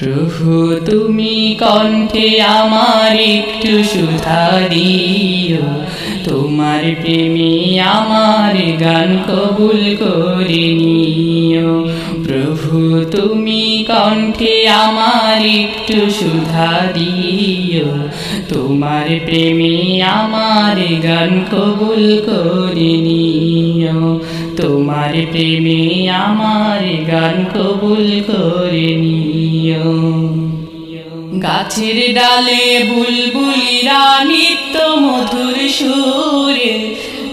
প্রভু, তুমি কণ্ঠে আমার একটু সুধা দিও। তোমার প্রেমে আমার গান কবুল করে নিও। প্রভু, তুমি কণ্ঠে আমার একটু সুধা দিও। তোমার প্রেমে আমার গান কবুল করে নিও। তোমার প্রেমে আমার গান কবুল করে নিও। গাছের ডালে বুলবুলিরা নিত্য মধুর সুরে,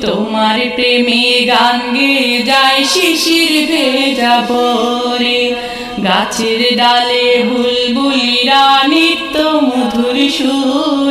তোমার প্রেমে গান গেয়ে যায় শিশির ভেজা ভোরে গাছের ডালে বুলবুলিরা নিত্য মধুর সুরে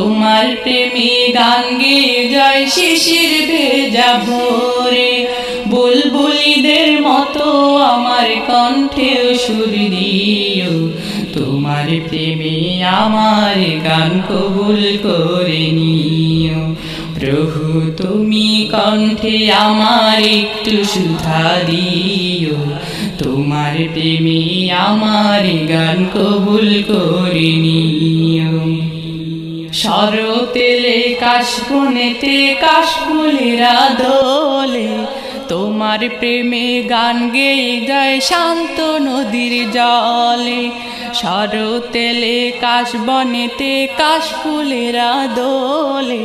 তোমার প্রেমে গান গেয়ে যায় শিশির ভেজা ভোরে। বুলবুলিদের মতো আমার কণ্ঠেও সুর দিও। তোমার প্রেমে আমার গান কবুল করে নিও। প্রভু, তুমি কণ্ঠে আমার একটু সুধা দিও। তোমার প্রেমে আমার গান কবুল করে নিও। শরতেলে কাশবনেতে কাশফুলেরা দোলে তোমার প্রেমে গান গেয়ে যায় শান্ত নদীর জলে। শরতেলে কাশবনেতে কাশফুলেরা দোলে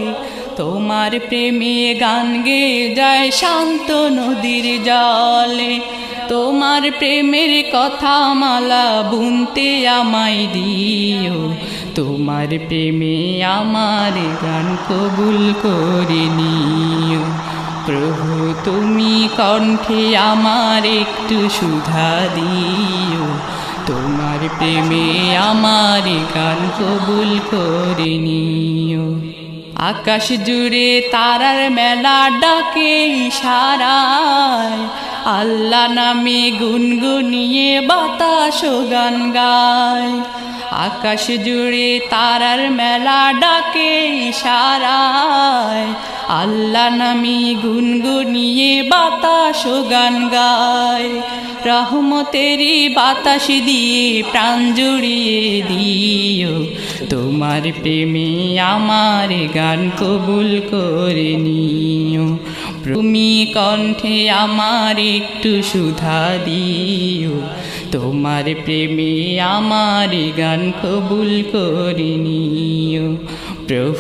তোমার প্রেমে গান গেয়ে যায় শান্ত নদীর জলে। তোমার প্রেমের কথা মালা বুনতে আমায় দিও। তোমার প্রেমে আমার গান কবুল করে নিও। প্রভু, তুমি কণ্ঠে আমার একটু সুধা দিও। তোমার প্রেমে আমার গান কবুল করে নিও। আকাশ জুড়ে তারার মেলা ডাকে ইশারায়। আল্লাহ নামে গুনগুনিয়ে বাতাস গান গায়। আকাশ জুড়ে তারার মেলা ডাকে ইশারায়। আল্লাহ নামি গুনগুনিয়ে বাতাস গান গায়। রহমতেরি বাতাস দিয়ে প্রাণ জুড়িয়ে দিও। তোমার প্রেমে আমার গান কবুল করে নিও। তুমি কণ্ঠে আমার একটু সুধা দিও। তোমার প্রেমে আমার গান কবুল করে নিও।